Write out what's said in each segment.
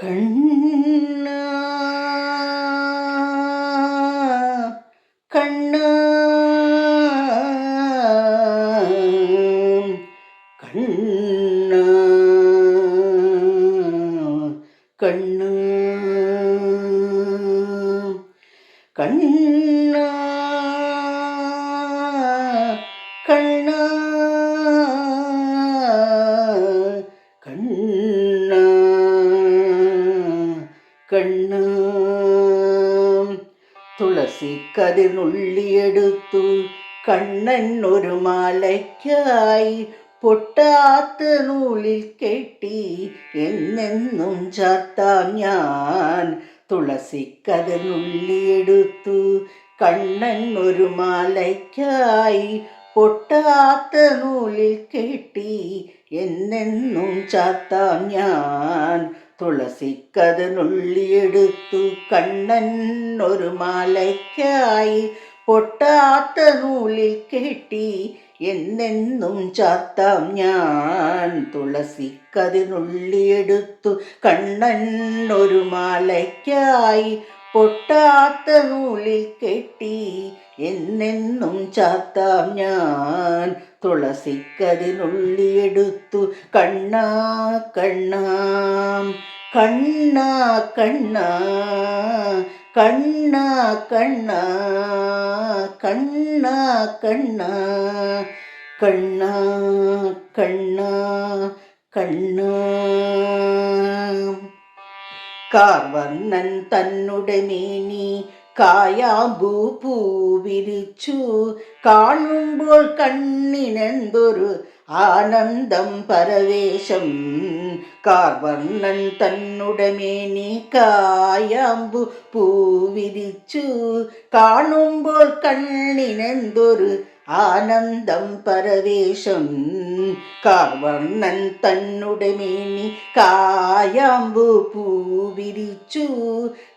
കണ്ണ കണ്ണ കണ്ണ കണ്ണ കണ്ണ. കണ്ണ. തുളസി കതിർന്നുള്ളിയെടുത്തു കണ്ണൻ ഒരു മാലയ്ക്കായി പൊട്ടാത്ത നൂലിൽ കെട്ടി. എന്നെന്നും ചാത്താം ഞാൻ. തുളസി കതിർന്നുള്ളിയെടുത്തു കണ്ണൻ ഒരു മാലയ്ക്കായി പൊട്ടാത്ത നൂലിൽ കെട്ടി. എന്നെന്നും ചാത്താം ഞാൻ. തുളസിക്കതിനുള്ളിയെടുത്തു കണ്ണൻ ഒരു മാലയ്ക്കായി പൊട്ടാത്ത നൂലിൽ കെട്ടി എന്നെന്നും ചാത്താം ഞാൻ. തുളസിക്കതിനുള്ളിയെടുത്തു കണ്ണൻ ഒരു മാലയ്ക്കായി പൊട്ടാത്ത നൂലിൽ കെട്ടി എന്നെന്നും ചാത്താം ഞാൻ. തുളസിക്കതിനുള്ളിയെടുത്തു കണ്ണാ കണ്ണാ. കണ്ണാ കണ്ണാ. കണ്ണാ കണ്ണാ. കണ്ണാ കണ്ണാ. കണ്ണാ കണ്ണാ. കണ്ണ. കാർവർണൻ തന്നുടെ മേനി കായാമ്പൂ പൂവിരിച്ചു കാണുമ്പോൾ കണ്ണിനെന്തൊരു ആനന്ദം പരവേശം. കാർവർണൻ തന്നുടെ മേനി കായാമ്പു പൂവിരിച്ചു കാണുമ്പോൾ കണ്ണിനെന്തൊരു ആനന്ദം പരവേശം കാർവർണൻ തന്നുടെ മേനി കായാമ്പു പൂവിരിച്ചു.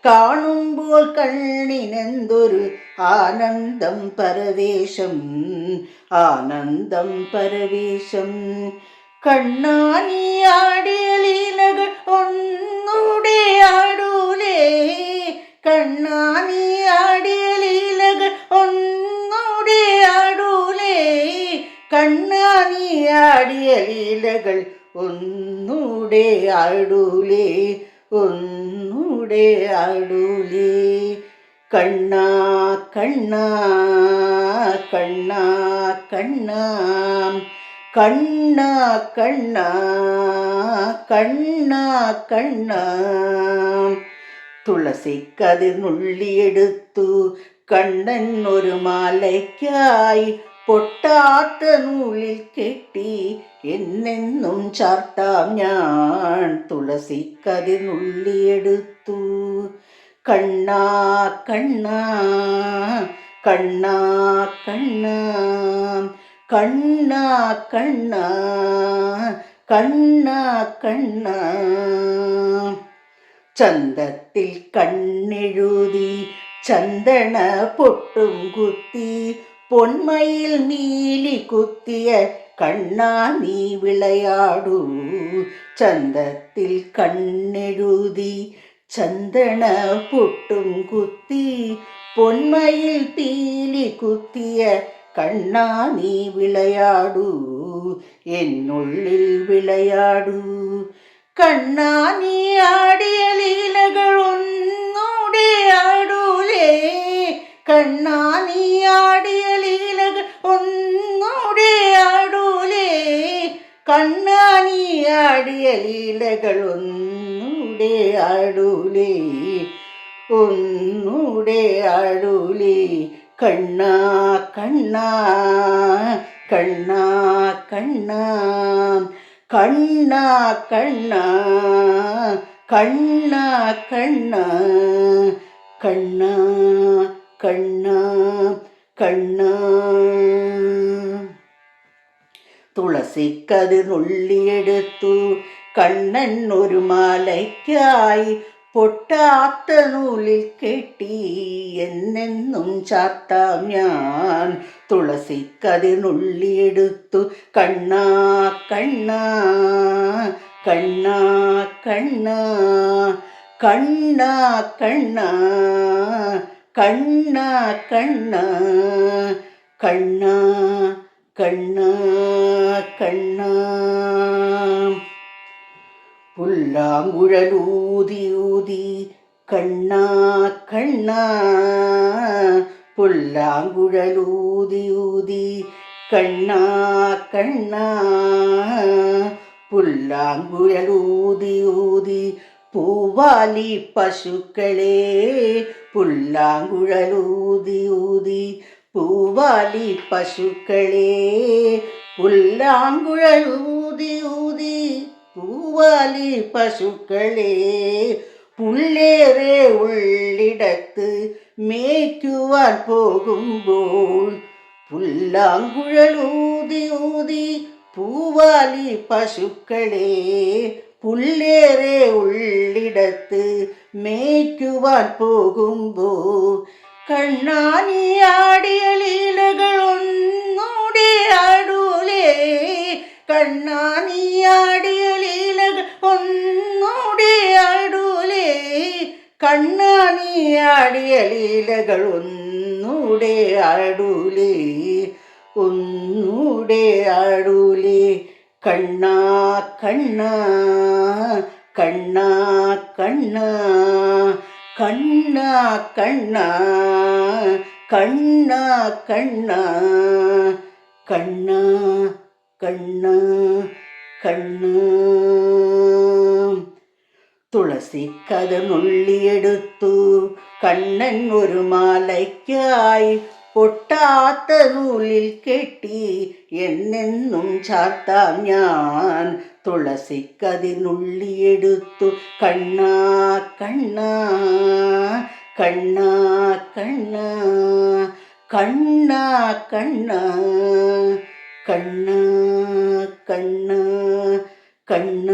കാണുമ്പോൾ കണ്ണിനെന്തൊരു ആനന്ദം പരവേശം ആനന്ദം പരവേശം. കണ്ണാനിയാടിയ കണ്ണാനിയാടിയ ലീലകൾ ഒന്നൂടെ ആടൂലേ ഒന്നൂടെ ആടൂലേ കണ്ണാ കണ്ണാ കണ്ണാ കണ്ണാ കണ്ണ കണ്ണ കണ്ണ കണ്ണ. തുളസി കതിർന്നുള്ളിയെടുത്തു കണ്ണൻ ഒരു മാലയ്ക്കായി പൊട്ടാത്ത നൂലിൽ കെട്ടി എന്നെന്നും ചാർത്താം ഞാൻ. തുളസി കതിർന്നുള്ളിയെടുത്തു കണ്ണാ കണ്ണാ കണ്ണാ കണ്ണാ കണ്ണാ കണ്ണാ കണ്ണാ കണ്ണാ. ചന്തത്തിൽ കണ്ണെഴുതി ചന്ദന പൊട്ടും കുത്തി பொன்மையில் நீலி குத்திய கண்ணா நீ விளையாடும் சந்தத்தில் கண்ணெழுதி சந்தன பொட்டும் குத்தி பொன்மையில் பீலி குத்திய கண்ணா நீ விளையாடு என்னுள்ளில் விளையாடு. கண்ணா நீ ஆடிய லீலகள் உன்னோடே ஆடூலே கண்ணா കണ്ണാ നീ ആടിയ ലീലകൾ ഒന്നൂടെ ആടൂലേ ഒന്നൂടെ ആടൂലേ കണ്ണ കണ്ണ കണ്ണ കണ്ണ കണ്ണ കണ്ണ കണ്ണ കണ്ണ കണ്ണ കണ്ണ കണ്ണ തുളസിക്കതിനുള്ളിയെടുത്തു കണ്ണൻ ഒരു മാലയ്ക്കായി പൊട്ടാത്ത നൂലിൽ കെട്ടി. എന്നെന്നും ചാത്താം ഞാൻ. തുളസിക്കതിനുള്ളിയെടുത്തു കണ്ണാ കണ്ണാ കണ്ണാ കണ്ണാ കണ്ണാ കണ്ണാ കണ്ണാ കണ്ണാ കണ്ണ. கண்ணா கண்ணா. புல்லாங்குழல் ஊதி ஊதி கண்ணா கண்ணா. புல்லாங்குழல் ஊதி ஊதி கண்ணா கண்ணா. புல்லாங்குழல் ஊதி ஊதி பூவாலி பசுக்களே. புல்லாங்குழல் ஊதி ஊதி பூவாலி பசுக்களே புல்லாங்குழல் ஊதி ஊதி பூவாலி பசுக்களே புள்ளேரே உள்ளிடத்து மேய்க்குவான் போகும்போல் புல்லாங்குழல் ஊதி ஊதி பூவாலி பசுக்களே புள்ளேரே உள்ளிடத்து மேய்க்குவான் போகும்போல் കണ്ണാനിയാടിയ ലീലകൾ ഒന്നൂടെ ആടൂലേ കണ്ണാനിയാടിയ ലീലകൾ ഒന്നൂടെ ആടൂലേ കണ്ണാനിയാടിയ ലീലകൾ ഒന്നൂടെ ആടൂലേ ഒന്നൂടെ ആടൂലേ കണ്ണ കണ്ണ കണ്ണ കണ്ണ. கண்ணா கண்ணா கண்ணா கண்ணா கண்ணா கண்ணா கண்ணா. துளசி கதனுள்ளி எடுத்து கண்ணன் ஒரு மாலைக்காய் പൊട്ടാത്ത നൂലിൽ കെട്ടി എന്നെന്നും ചാർത്താം ഞാൻ. തുളസിക്കതിനുള്ളിയെടുത്തു. കണ്ണാ കണ്ണാ കണ്ണാ കണ്ണാ കണ്ണാ കണ്ണാ കണ്ണാ കണ്ണാ കണ്ണ.